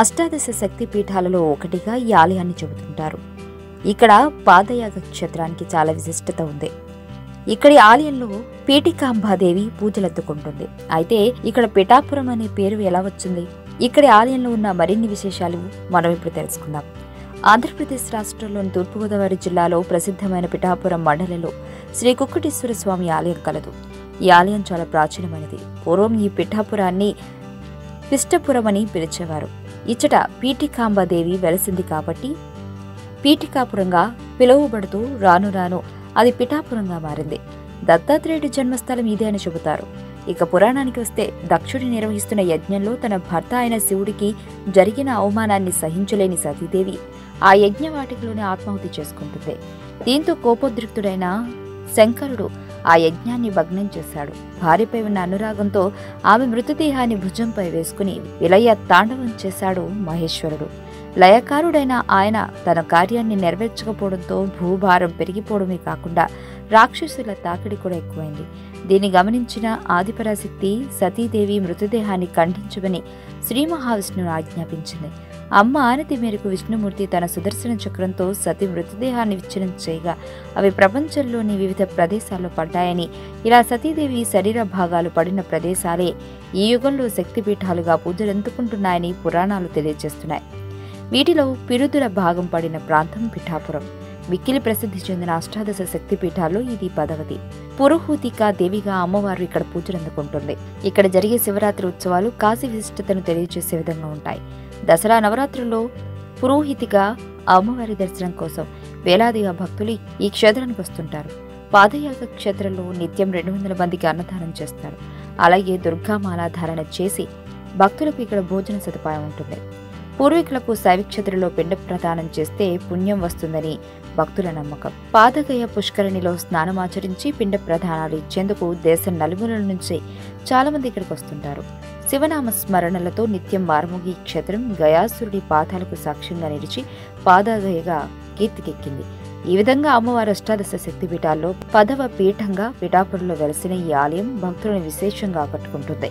అష్టాదశ శక్తి పీఠాలలో ఒకటిగా ఈ ఆలయాన్ని చెబుతుంటారు. ఇక్కడ పాదయాగ క్షేత్రానికి చాలా విశిష్టత ఉంది. ఇక్కడి ఆలయంలో పీఠికాంబాదేవి పూజలెత్తుకుంటుంది. అయితే ఇక్కడ పిఠాపురం అనే పేరు ఎలా వచ్చింది? ఇక్కడి ఆలయంలో ఉన్న మరిన్ని విశేషాలు మనం ఇప్పుడు తెలుసుకుందాం. ఆంధ్రప్రదేశ్ రాష్ట్రంలోని తూర్పుగోదావరి జిల్లాలో ప్రసిద్ధమైన పిఠాపురం మండలంలో శ్రీ కుక్కటేశ్వర స్వామి ఆలయం కలదు. ఈ ఆలయం చాలా ప్రాచీనమైనది. పూర్వం ఈ పిఠాపురాన్ని పిష్టపురం అని పిలిచేవారు. ఇచ్చట పీఠికాంబాదేవి వెలసింది కాబట్టి పీఠికాపురంగా పిలువబడుతూ రాను రాను అది పిఠాపురంగా మారింది. దత్తాత్రేయుడి జన్మస్థలం ఇదే అని చెబుతారు. ఇక పురాణానికి వస్తే దక్షుడి నిర్వహిస్తున్న యజ్ఞంలో తన భర్త అయిన శివుడికి జరిగిన అవమానాన్ని సహించలేని సతీదేవి ఆ యజ్ఞవాటికలోనే ఆత్మాహుతి చేసుకుంటుంది. దీంతో కోపోద్రిక్తుడైన శంకరుడు ఆ యజ్ఞాన్ని భగ్నం చేశాడు. భార్యపై ఉన్న అనురాగంతో ఆమె మృతదేహాన్ని భుజంపై వేసుకుని విలయ తాండవం చేశాడు మహేశ్వరుడు. లయకారుడైన ఆయన తన కార్యాన్ని నెరవేర్చకపోవడంతో భూభారం పెరిగిపోవడమే కాకుండా రాక్షసుల తాకిడి కూడా ఎక్కువైంది. దీన్ని గమనించిన ఆదిపరాశక్తి సతీదేవి మృతదేహాన్ని ఖండించమని శ్రీ మహావిష్ణువును ఆజ్ఞాపించింది. అమ్మ ఆనతి మేరకు విష్ణుమూర్తి తన సుదర్శన చక్రంతో సతీ మృతదేహాన్ని విచ్ఛిన్నం చేయగా అవి ప్రపంచంలోని వివిధ ప్రదేశాల్లో పడ్డాయని ఇలా సతీదేవి శరీర భాగాలు పడిన ప్రదేశాలే ఈ యుగంలో శక్తిపీఠాలుగా పూజలందుకుంటున్నాయని పురాణాలు తెలియజేస్తున్నాయి. వీటిలో పిరుదుల భాగం పడిన ప్రాంతం పిఠాపురం. మిక్కిలి ప్రసిద్ధి చెందిన అష్టాదశ శక్తిపీఠాల్లో ఇది పదవది. పురోహూతిక దేవిగా అమ్మవారు ఇక్కడ పూజలందుకుంటుంది. ఇక్కడ జరిగే శివరాత్రి ఉత్సవాలు కాశీ విశిష్టతను తెలియజేసే విధంగా ఉంటాయి. దసరా నవరాత్రుల్లో పురోహితిగా అమ్మవారి దర్శనం కోసం వేలాదిగా భక్తులు ఈ క్షేత్రానికి వస్తుంటారు. పాదయాగ క్షేత్రంలో నిత్యం రెండు వందల మందికి అన్నదానం చేస్తారు. అలాగే దుర్గామాల ధారణ చేసి భక్తులకు ఇక్కడ భోజన సదుపాయం ఉంటుంది. పూర్వీకులకు శైవక్షేత్రంలో పిండ ప్రదానం చేస్తే పుణ్యం వస్తుందని భక్తుల నమ్మకం. పాదగయ పుష్కరిణిలో స్నానమాచరించి పిండ ప్రదానాలు ఇచ్చేందుకు దేశం నలుమూలల నుంచి చాలామంది ఇక్కడికి వస్తుంటారు. శివనామ స్మరణలతో నిత్యం మార్ముగి క్షేత్రం గయాసురుడి పాదాలకు సాక్ష్యంగా నిలిచి పాదగయగా కీర్తికెక్కింది. ఈ విధంగా అమ్మవారి అష్టాదశ శక్తిపీఠాల్లో పదవ పీఠంగా పిఠాపురంలో వెలసిన ఈ ఆలయం భక్తులను విశేషంగా ఆకట్టుకుంటుంది.